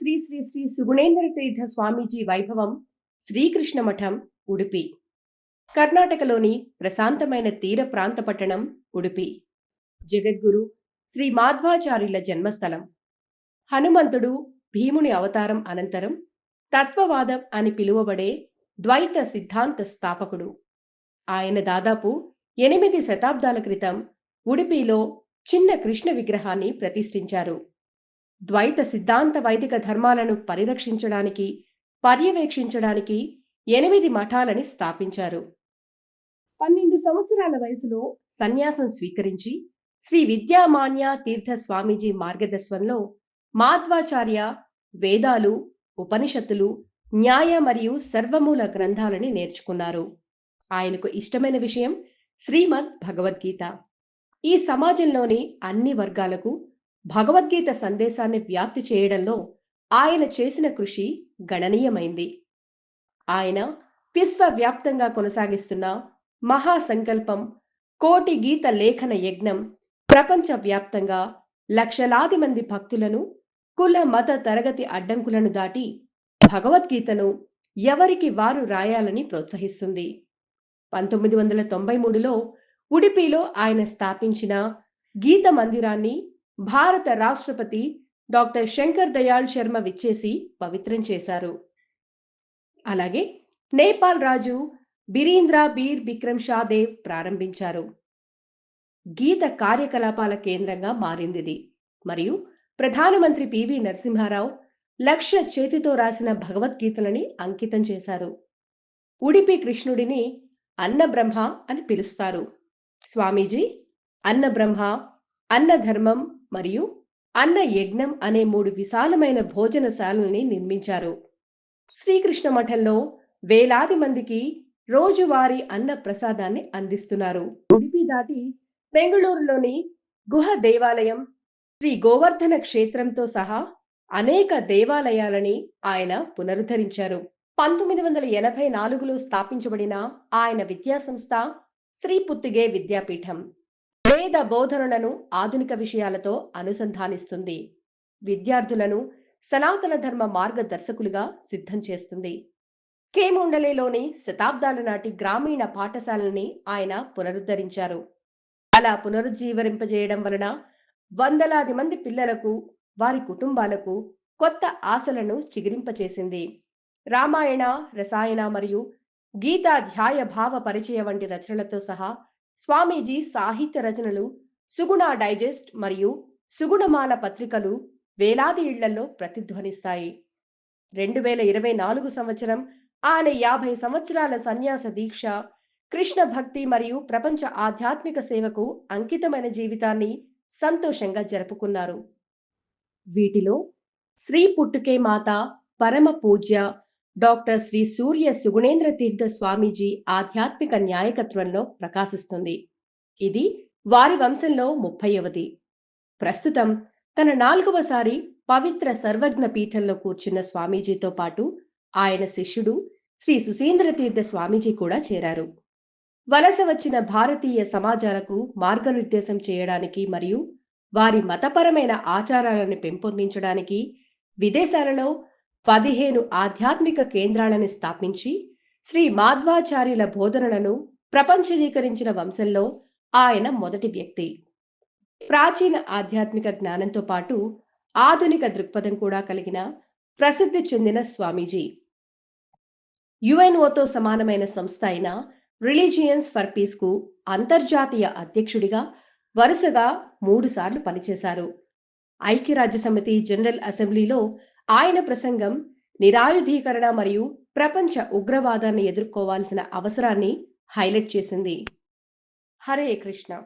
శ్రీ శ్రీ శ్రీ సుగుణేంద్ర తీర్థ స్వామీజీ వైభవం శ్రీకృష్ణ మఠం ఉడిపి. కర్ణాటకలోని ప్రశాంతమైన తీర ప్రాంత పట్టణం ఉడిపి. జగద్గురు శ్రీ మాధ్వాచార్యుల జన్మస్థలం. హనుమంతుడు భీముని అవతారం అనంతరం తత్వవాదం అని పిలువబడే ద్వైత సిద్ధాంత స్థాపకుడు. ఆయన దాదాపు ఎనిమిది శతాబ్దాల క్రితం ఉడిపిలో చిన్న కృష్ణ విగ్రహాన్ని ప్రతిష్ఠించారు. ద్వైత సిద్ధాంత వైదిక ధర్మాలను పరిరక్షించడానికి పర్యవేక్షించడానికి ఎనిమిది మఠాలని స్థాపించారు. పన్నెండు సంవత్సరాల వయసులో సన్యాసం స్వీకరించి శ్రీ విద్యామాన్య తీర్థ స్వామీజీ మార్గదర్శనంలో మాధ్వాచార్య వేదాలు ఉపనిషత్తులు న్యాయ మరియు సర్వమూల గ్రంథాలని నేర్చుకున్నారు. ఆయనకు ఇష్టమైన విషయం శ్రీమద్ భగవద్గీత. ఈ సమాజంలోని అన్ని వర్గాలకు భగవద్గీత సందేశాన్ని వ్యాప్తి చేయడంలో ఆయన చేసిన కృషి గణనీయమైంది. ఆయన విశ్వవ్యాప్తంగా కొనసాగిస్తున్న మహాసంకల్పం కోటి గీత లేఖన యజ్ఞం ప్రపంచవ్యాప్తంగా లక్షలాది మంది భక్తులను కుల మత తరగతి అడ్డంకులను దాటి భగవద్గీతను ఎవరికి వారు రాయాలని ప్రోత్సహిస్తుంది. పంతొమ్మిది వందల తొంభై మూడులో ఉడిపిలో ఆయన స్థాపించిన గీత మందిరాన్ని భారత రాష్ట్రపతి డాక్టర్ శంకర్ దయాళ్ శర్మ విచ్చేసి పవిత్రం చేశారు. అలాగే నేపాల్ రాజు బిరీంద్ర బీర్ బిక్రమ్ షాదేవ్ ప్రారంభించారు. గీత కార్యకలాపాల కేంద్రంగా మారింది మరియు ప్రధానమంత్రి పివి నరసింహారావు లక్ష చేతితో రాసిన భగవద్గీతలని అంకితం చేశారు. ఉడిపి కృష్ణుడిని అన్నబ్రహ్మ అని పిలుస్తారు. స్వామీజీ అన్నబ్రహ్మ అన్నధర్మం మరియు అన్న యజ్ఞం అనే మూడు విశాలమైన భోజనశాలని నిర్మించారు. శ్రీకృష్ణ మఠంలో వేలాది మందికి రోజువారీ అన్న ప్రసాదాన్ని అందిస్తున్నారు. ఉడిపి దాటి బెంగళూరులోని గుహ దేవాలయం శ్రీ గోవర్ధన క్షేత్రంతో సహా అనేక దేవాలయాలని ఆయన పునరుద్ధరించారు. పంతొమ్మిది వందల ఎనభై నాలుగులో స్థాపించబడిన ఆయన విద్యాసంస్థ శ్రీ పుత్తిగే విద్యాపీఠం. వేద బోధనలను ఆధునిక విషయాలతో అనుసంధానిస్తుంది. విద్యార్థులను సనాతన ధర్మ మార్గదర్శకులుగా సిద్ధం చేస్తుంది. కేముండలేలోని శతాబ్దాల నాటి గ్రామీణ పాఠశాలని ఆయన పునరుద్ధరించారు. అలా పునరుజ్జీవరింపజేయడం వలన వందలాది మంది పిల్లలకు వారి కుటుంబాలకు కొత్త ఆశలను చిగిరింపచేసింది. రామాయణ రసాయన మరియు గీతాధ్యాయ భావ పరిచయ వంటి రచనలతో సహా స్వామీజీ సాహిత్య రచనలు సుగుణ డైజెస్ట్ మరియు సుగుణమాల పత్రికలు వేలాది ఇళ్ళలో ప్రతిధ్వనిస్తాయి. రెండు వేల ఇరవై నాలుగు సంవత్సరం ఆయన యాభై సంవత్సరాల సన్యాస దీక్ష కృష్ణ భక్తి మరియు ప్రపంచ ఆధ్యాత్మిక సేవకు అంకితమైన జీవితాన్ని సంతోషంగా జరుపుకున్నారు. వీటిలో శ్రీ పుట్టుకే మాత పరమ పూజ్య డాక్టర్ శ్రీ సూర్య సుగుణేంద్ర తీర్థ స్వామీజీ ఆధ్యాత్మిక న్యాయకత్వంలో ప్రకాశిస్తుంది. ఇది వారి వంశంలో ముప్పైవది. ప్రస్తుతం తన నాలుగవసారి పవిత్ర సర్వజ్ఞ పీఠంలో కూర్చున్న స్వామీజీతో పాటు ఆయన శిష్యుడు శ్రీ సుశీంద్ర తీర్థ స్వామీజీ కూడా చేరారు. వలస వచ్చిన భారతీయ సమాజాలకు మార్గనిర్దేశం చేయడానికి మరియు వారి మతపరమైన ఆచారాలను పెంపొందించడానికి విదేశాలలో పదిహేను ఆధ్యాత్మిక కేంద్రాలను స్థాపించి శ్రీ మాధ్వాచార్యుల బోధనలను ప్రపంచీకరించిన వంశంలో ఆయన మొదటి వ్యక్తి. ప్రాచీన ఆధ్యాత్మిక జ్ఞానంతో పాటు ఆధునిక దృక్పథం కూడా కలిగిన ప్రసిద్ధి చెందిన స్వామీజీ. యుఎన్ఓతో సమానమైన సంస్థ అయిన రిలీజియన్స్ ఫర్ పీస్కు అంతర్జాతీయ అధ్యక్షుడిగా వరుసగా మూడుసార్లు పనిచేశారు. ఐక్యరాజ్య సమితి జనరల్ అసెంబ్లీలో ఆయన ప్రసంగం నిరాయుధీకరణ మరియు ప్రపంచ ఉగ్రవాదాన్ని ఎదుర్కోవాల్సిన అవసరాన్ని హైలైట్ చేసింది. హరే కృష్ణ.